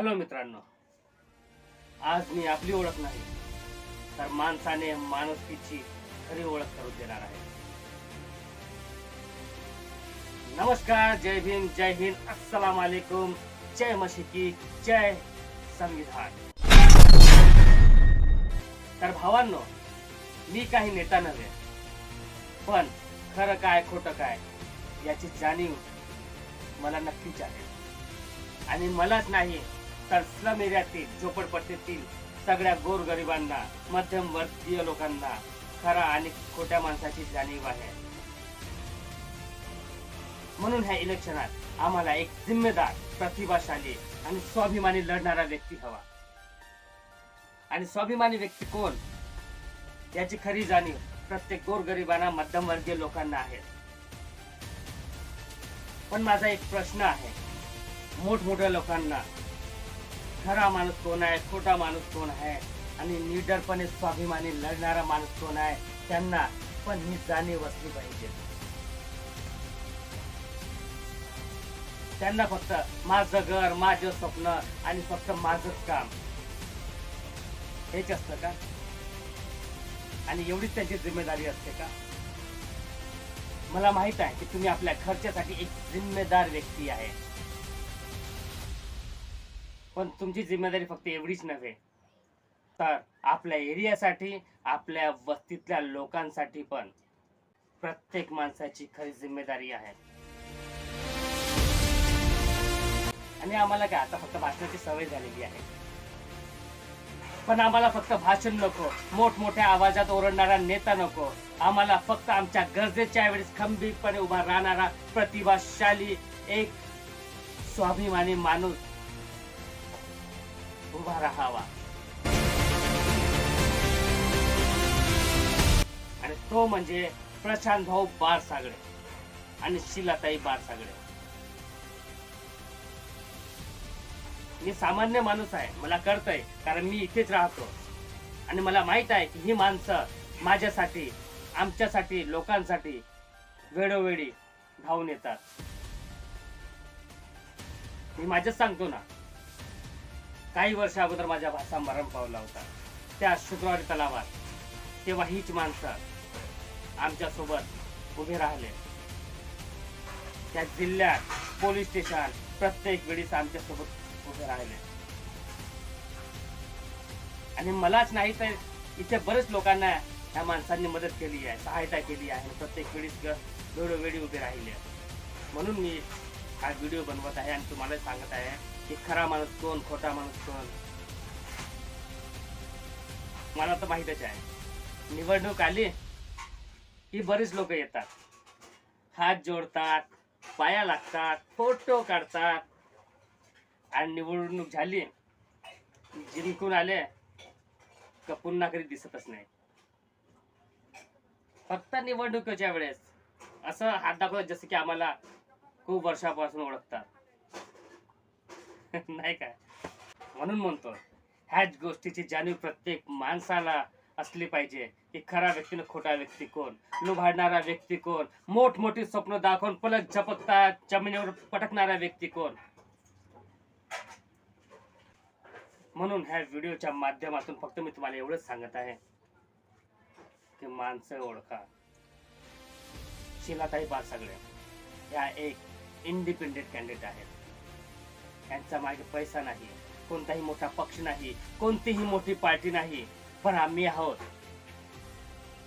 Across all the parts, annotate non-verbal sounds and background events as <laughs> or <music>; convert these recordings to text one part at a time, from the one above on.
Hello मित्रांनो आज मी आपली ओळख नाही तर माणसाने माणुसकीची खरी ओळख करून देणार आहे. नमस्कार जय भीम जय हिंद अस्सलाम वालेकुम जय मशिकी जय संविधान. तर भावांनो मी काही नेता नव्हे पण खरं काय खोटं काय याची जाणीव मला नक्कीच आहे. आणि मलाच नाही तर स्लम एरियातील झोपडपट्टीतील सगळ्या गोरगरिबांना मध्यमवर्गीय लोकांना खरा आणि खोट्या माणसाची जाणीव आहे. म्हणून ह्या इलेक्शनात आम्हाला एक जिम्मेदार प्रतिभाशाली आणि स्वाभिमानी लढणारा व्यक्ती हवा. आणि स्वाभिमानी व्यक्ती कोण? याची खरी जाणीव प्रत्येक गोरगरिबांना मध्यमवर्गीय लोकांना आहे. पण माझा एक प्रश्न आहे. मोठमोठ्या लोकांना खरा माणूस कोण आहे? खोटा माणूस कोण आहे? आणि निडरपणे स्वाभिमानी लढणारा माणूस कोण आहे? त्यांना पण ही जाणीव असली पाहिजे. त्यांना फक्त माझं घर माझं स्वप्न आणि फक्त माझंच काम. हेच असतं का? आणि एवढीच त्यांची जिम्मेदारी असते का? मला माहीत आहे की तुम्ही आपल्या खर्चासाठी एक जिम्मेदार व्यक्ती आहे. पण तुमची जिम्मेदारी फक्त एवढीच नव्हे. तर आपल्या एरियासाठी आपल्या वस्तीतल्या लोकांसाठी पण प्रत्येक माणसाची खरी जिम्मेदारी आहे. आणि आम्हाला काय आता फक्त भाषणाची सवय झालेली आहे. पण आम्हाला फक्त भाषण नको मोठमोठ्या आवाजात ओरडणारा नेता नको. आम्हाला फक्त आमच्या गरजेच्या वेळेस खंबीरपणे उभा राहणारा प्रतिभाशाली एक स्वाभिमानी माणूस उभा राहावा. आणि तो म्हणजे प्रशांत भाऊ बार सागळे आणि शिलाताई बार मी सामान्य माणूस आहे मला कळतंय कारण मी इथेच राहतो. आणि मला माहीत आहे की ही माणसं माझ्यासाठी आमच्यासाठी लोकांसाठी वेळोवेळी धावून येतात. मी माझ्याच सांगतो ना काही वर्ष अगोदर माझ्या भाचा मरण पावला होता. त्या शुक्रवारी तलावात तेव्हा हीच माणसं आमच्यासोबत उभे राहिले. त्या जिल्ह्यात पोलीस स्टेशन प्रत्येक वेळीच आमच्यासोबत उभे राहिले. आणि मलाच नाही तर इथे बरेच लोकांना ह्या माणसांनी मदत केली आहे सहायता केली आहे. आणि प्रत्येक वेळीस वेळोवेळी उभे राहिले. म्हणून मी हा व्हिडिओ बनवत आहे आणि तुम्हाला सांगत आहे. की खरा माणूस कोण खोटा माणूस कोण? मला तर माहीतच आहे. निवडणूक आली की बरीच लोक येतात. हात जोडतात पाया लागतात फोटो काढतात. आणि निवडणूक झाली जिंकून आले का पुन्हा कधी दिसतच नाही. फक्त निवडणुकीच्या वेळेस असं हात दाखवत जसं की आम्हाला खूप वर्षापासून ओळखतात. <laughs> नाही काय? म्हणून म्हणतो ह्याच गोष्टीची जाणीव प्रत्येक माणसाला असली पाहिजे की खरा व्यक्तीनं खोटा व्यक्ती कोण? लुभाडणारा व्यक्ती कोण? मोठमोठी स्वप्न दाखवून पलक झपकता जमिनीवर पटकणारा व्यक्ती कोण? म्हणून ह्या व्हिडिओच्या माध्यमातून फक्त मी तुम्हाला एवढंच सांगत आहे की माणसं ओळखा. शिलाताई पारसागळे ह्या एक इंडिपेंडेंट कॅन्डिडेट आहेत. त्यांचा मागे पैसा नाही कोणताही मोठा पक्ष नाही कोणतीही मोठी पार्टी नाही पण आम्ही आहोत.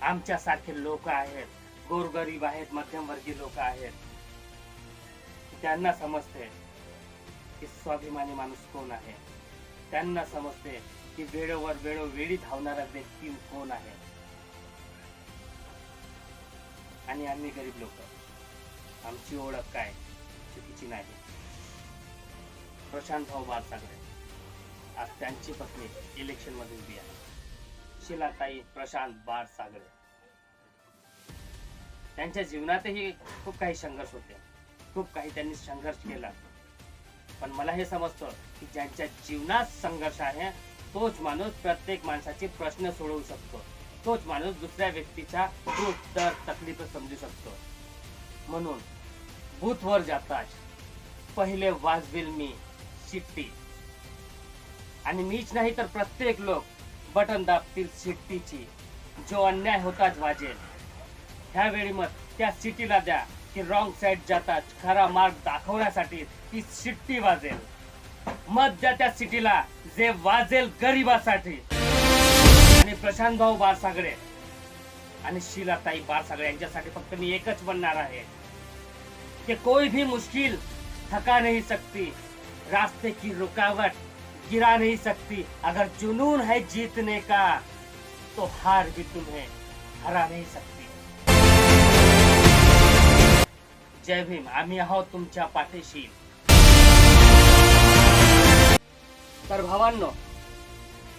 आमच्यासारखे लोक आहेत गोरगरीब आहेत मध्यमवर्गीय लोक आहेत. त्यांना समजते की स्वाभिमानी माणूस कोण आहे. त्यांना समजते की वेळोवर वेळोवेळी धावणारा व्यक्ती कोण आहे. आणि आम्ही गरीब लोक. आमची ओळख काय? चुकीची नाही. प्रशांत भाऊ बारसागरे आज त्यांची पत्नी इलेक्शनमध्ये उभी आहे. शिलाताई प्रशांत बार त्यांच्या जीवनातही खूप काही संघर्ष होते. खूप काही त्यांनी संघर्ष केला. पण मला हे समजतं की ज्यांच्या जीवनात संघर्ष आहे तोच माणूस प्रत्येक माणसाचे प्रश्न सोडवू शकतो. तोच माणूस दुसऱ्या व्यक्तीच्या दुःख तर तकलीफ समजू शकतो. म्हणून बूथवर जाताच पहिले वाजवेल मी. शिट्टी. आणि मीच नाही तर प्रत्येक लोक बटन दाबतील शिट्टीची. जो अन्याय होताच वाजेल. ह्यावेळी मग त्या सिटीला द्या की रॉंग साईड जातात खरा मार्ग दाखवण्यासाठी ती शिट्टी वाजेल. मत द्या त्या सिटीला जे वाजेल गरिबासाठी. आणि प्रशांत भाऊ बारसागडे आणि शीलाताई बारसागडे यांच्यासाठी फक्त मी एकच म्हणणार आहे. की कोई भी मुश्किल थका नाही सकती. रास्ते की रुकावट गिरा नहीं सकती। अगर जुनून है जीतने का तो हार भी तुम्हें हरा नहीं सकती। जय भीम आम्ही आहोत तुमच्या पाठीशी। तर भावांनो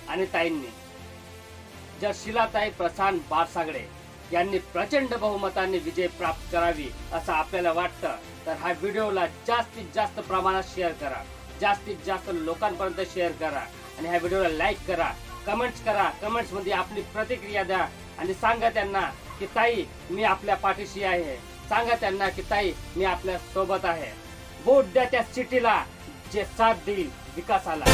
आणि ताईंनी जर शिलाताई प्रशांत बारसागडे यांनी प्रचंड बहुमताने विजय प्राप्त करावी असं आपल्याला वाटतं. तर हा व्हिडिओला जास्तीत जास्त प्रमाणात शेअर करा. जास्तीत जास्त लोकांपर्यंत शेअर करा. आणि ह्या व्हिडिओला लाईक करा. कमेंट्स करा. कमेंट्समध्ये आपली प्रतिक्रिया द्या. आणि सांगा त्यांना की ताई मी आपल्या पाठीशी आहे. सांगा त्यांना की ताई मी आपल्यासोबत आहे. वोट द्या त्या सिटीला जे साथ देईल विकासाला.